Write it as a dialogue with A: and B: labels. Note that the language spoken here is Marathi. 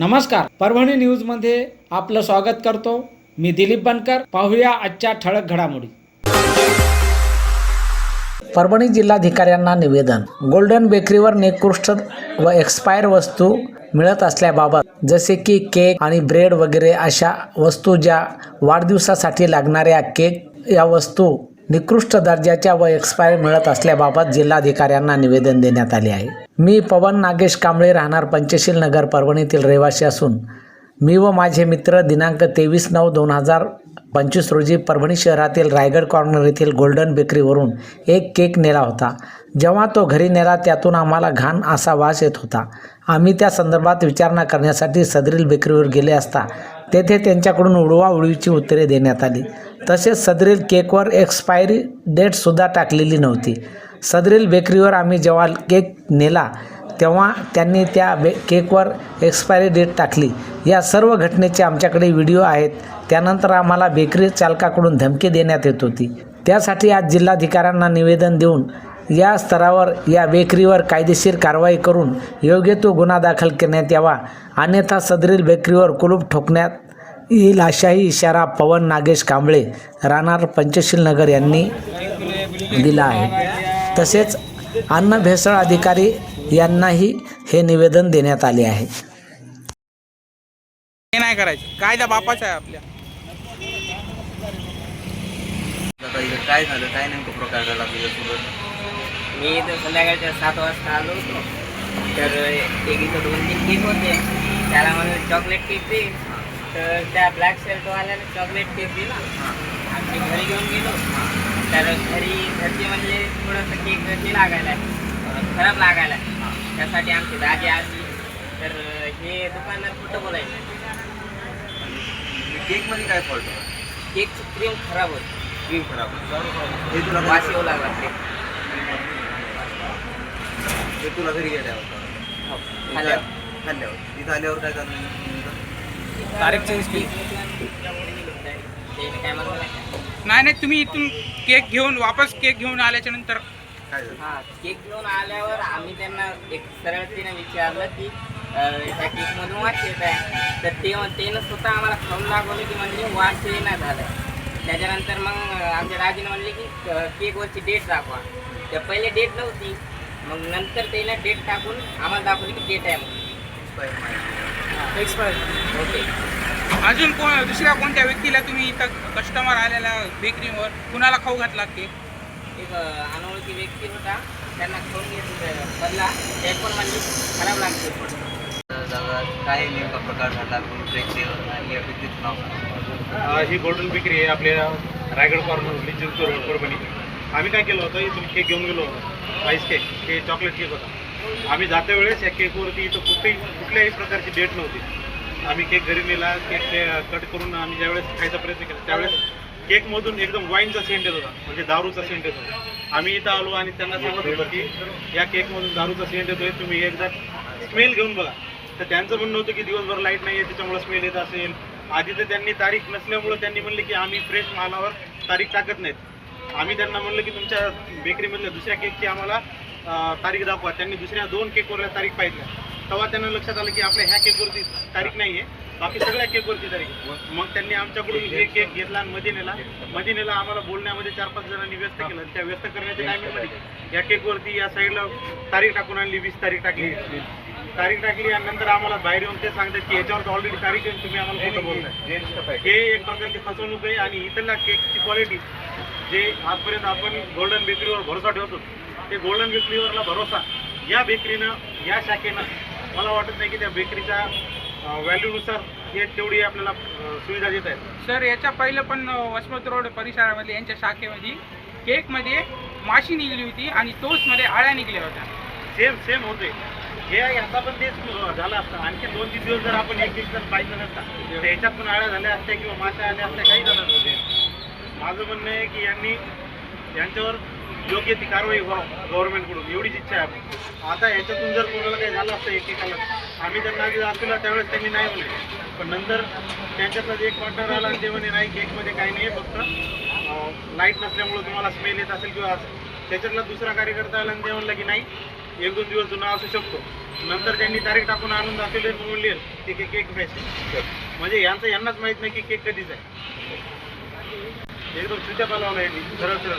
A: नमस्कार. परभणी न्यूजमध्ये आपलं स्वागत करतो. मी दिलीप बनकर. पाहूया आजच्या ठळक घडामोडी. परभणी जिल्हाधिकाऱ्यांना निवेदन. गोल्डन बेकरीवर निकृष्ट व एक्सपायर वस्तू मिळत असल्याबाबत जसे की केक आणि ब्रेड वगैरे अशा वस्तू ज्या वाढदिवसासाठी लागणाऱ्या केक या वस्तू निकृष्ट दर्जाच्या व एक्सपायर मिळत असल्याबाबत जिल्हाधिकाऱ्यांना निवेदन देण्यात आले आहे. मी पवन नागेश कांबळे राहणार पंचशील नगर परभणीतील रहिवासी असून मी व माझे मित्र दिनांक तेवीस नऊ दोन हजार पंचवीस रोजी परभणी शहरातील रायगड कॉर्नर येथील गोल्डन बेकरीवरून एक केक नेला होता. जेव्हा तो घरी नेला त्यातून आम्हाला घाण असा वास येत होता. आम्ही त्या संदर्भात विचारणा करण्यासाठी सदरील बेकरीवर गेले असता तेथे त्यांच्याकडून उडवा उडवीची उत्तरे देण्यात आली. तसेच सदरील केकवर एक्सपायरी डेटसुद्धा टाकलेली नव्हती. सदरील बेकरीवर आम्ही जेव्हा केक नेला तेव्हा त्यांनी त्या बे केकवर एक्सपायरी डेट टाकली. या सर्व घटनेचे आमच्याकडे व्हिडिओ आहेत. त्यानंतर आम्हाला बेकरी चालकाकडून धमकी देण्यात येत होती. त्यासाठी आज जिल्हाधिकाऱ्यांना निवेदन देऊन या स्तरावर या बेकरीवर कायदेशीर कारवाई करून योग्य तो गुन्हा दाखल करण्यात यावा. अन्यथा सदरील बेकरीवर कुलूप ठोकण्यात येईल अशाही इशारा पवन नागेश कांबळे राहणार पंचशील नगर यांनी दिला आहे. तसेच अन्न भेसळ अधिकारी यांनाही हे निवेदन देण्यात आले आहे.
B: हे नाही करायचं. कायदा बापाचा आहे आपल्या.
C: आता इथं काय झालं? काय नेमकं प्रकार झाला तुझ्यासोबत?
D: मी इथं संध्याकाळच्या सात वाजता आलो होतो. तर एक इथं दोन तीन केक होते. त्याला म्हणलं चॉकलेट केक दे तर त्या ब्लॅक शर्टवाल्याने चॉकलेट केक दिला आणि मी घरी घेऊन गेलो. तर घरी घरचे म्हणजे थोडंसं केक घरचे लागायला आहे. खराब लागायला आहे. त्यासाठी आमची दादी आली. तर हे दुकानदार कुठं बोलायचं?
C: केकमध्ये काय फॉल्ट
D: केकची क्रीम खराब होती.
C: क्रीम खराब होती. हे तुला
D: वास येऊ लागला
C: हे तुला घरी गेल्यावर
D: हो, खाल्ल्यावर.
C: खाल्ल्यावर. इथं आल्यावर काय झालं?
B: तारीख चेंज केली.
D: ते काय म्हणलं
B: नाही नाही तुम्ही इथून केक घेऊन वापस केक घेऊन आल्याच्यानंतर
C: काय झालं?
D: हा केक घेऊन आल्यावर आम्ही त्यांना एक सरळतेने विचारलं की अं, ह्या केकमधून वास येत आहे. तर ते त्यानं स्वतः आम्हाला खाऊन दाखवलं की म्हणजे वास येईना झालं त्याच्यानंतर मग अं, आमच्या दाजीनं म्हणले की अं, केकवरची डेट दाखवा. तर पहिले डेट नव्हती. मग नंतर त्याने डेट टाकून आम्हाला दाखवली की डेट आहे म्हणून.
C: माहिती.
D: ओके.
B: अजून कोण दुसऱ्या कोणत्या व्यक्तीला तुम्ही इथं कस्टमर आलेला बेकरीवर कुणाला खाऊ घातला केक
D: एक अनोळखी व्यक्ती होता. त्यांना खाऊन बदला ते पण म्हणजे खराब लागते
C: तर दादा काय नेमका प्रकार झाला
E: ही गोल्डन बेकरी आहे आपल्या रायगड कॉर्नर जिंतूर रोड परभणी. आम्ही काय केलं होतं इथून केक घेऊन गेलो होतो. आईस केक हे चॉकलेट केक होता. आम्ही जात्या वेळेस या केकवरती इथं कुठेही कुठल्याही प्रकारची डेट नव्हती. आम्ही केक घरी नेला केक कट करून आम्ही ज्यावेळेस खायचा प्रयत्न केला त्यावेळेस केकमधून एकदम वाईनचा सेंट येत होता म्हणजे दारूचा सेंट येत होता. आम्ही इथं आलो आणि त्यांना सांगत होतो की या केकमधून दारूचा सेंट येतोय तुम्ही एकदा स्मेल घेऊन बघा. तर त्यांचं म्हणणं होतं की दिवसभर लाइट नाही आहे त्याच्यामुळे स्मेल येत असेल. आधी तर त्यांनी तारीख नसल्यामुळं त्यांनी म्हणले की आम्ही फ्रेश मालावर तारीख टाकत नाहीत. आम्ही त्यांना म्हणलं की तुमच्या बेकरीमधल्या दुसऱ्या केकची आम्हाला तारीख दाखवा. त्यांनी दुसऱ्या दोन केकवरल्या तारीख पाहिजे तेव्हा त्यांना लक्षात आलं की आपल्या ह्या केकवरती तारीख नाही आहे बाकी सगळ्या केकवरती तारीख. मग त्यांनी आमच्याकडून हे केक घेतला आणि मध्ये नेला मध्ये नेला आम्हाला बोलण्यामध्ये चार पाच जणांनी व्यस्त केलं. त्या व्यस्त करण्याच्या टायमिंगमध्ये या केकवरती या साईडला तारीख टाकून आणली वीस तारीख टाकली. तारीख टाकली आणि नंतर आम्हाला बाहेर येऊन ते सांगतात की याच्यावर ऑलरेडी तारीख आहे तुम्ही आम्हाला खोटं बोलताय. हे एक प्रकारची फसवणूक आहे आणि इथल्या केकची क्वालिटी जे आजपर्यंत आपण गोल्डन बेकरीवर भरोसा ठेवतो ते गोल्डन बेकरीवरला भरोसा या बेकरीनं या शाखेनं मला वाटत नाही की त्या बेकरीच्या व्हॅल्यूनुसार हे तेवढी आपल्याला सुविधा देत आहेत.
B: सर याच्या पहिलं पण वसमत रोड परिसरामध्ये यांच्या शाखेमध्ये केकमध्ये माशी निघली होती आणि टोस्टमध्ये आळ्या निघल्या होत्या.
E: सेम सेम होते. हे ह्याचा पण तेच झालं असतं. आणखी दोन तीन दिवस जर आपण एक जण पाहिजे नसता तर ह्याच्यात पण आळ्या झाल्या असत्या किंवा माश्या आल्या असत्या काही झालं नव्हते. माझं म्हणणं आहे की यांनी यांच्यावर योग्य ती कारवाई व्हावं गव्हर्नमेंटकडून एवढीच इच्छा आहे आपली. आता ह्याच्यातून जर कोणाला काही झालं असतं एकेकाला आम्ही त्यांना आधी दाखवलं त्यावेळेस त्यांनी नाही म्हणले पण नंतर त्यांच्यातलाच एक पार्टनर आला ते म्हणे नाही केकमध्ये काही नाही फक्त लाइट नसल्यामुळं तुम्हाला स्मेल येत असेल किंवा त्याच्यातला दुसरा कार्यकर्ता आला आणि ते म्हणलं की नाही एक दोन दिवस जुना असू शकतो. नंतर त्यांनी तारीख टाकून आणून दाखवले म्हणून लिहिलं की के- केक फ्रेश आहे. म्हणजे यांचं यांनाच माहीत नाही की केक कधीच आहे. एकदम चुत्या पालवला यांनी. सरळ सरळ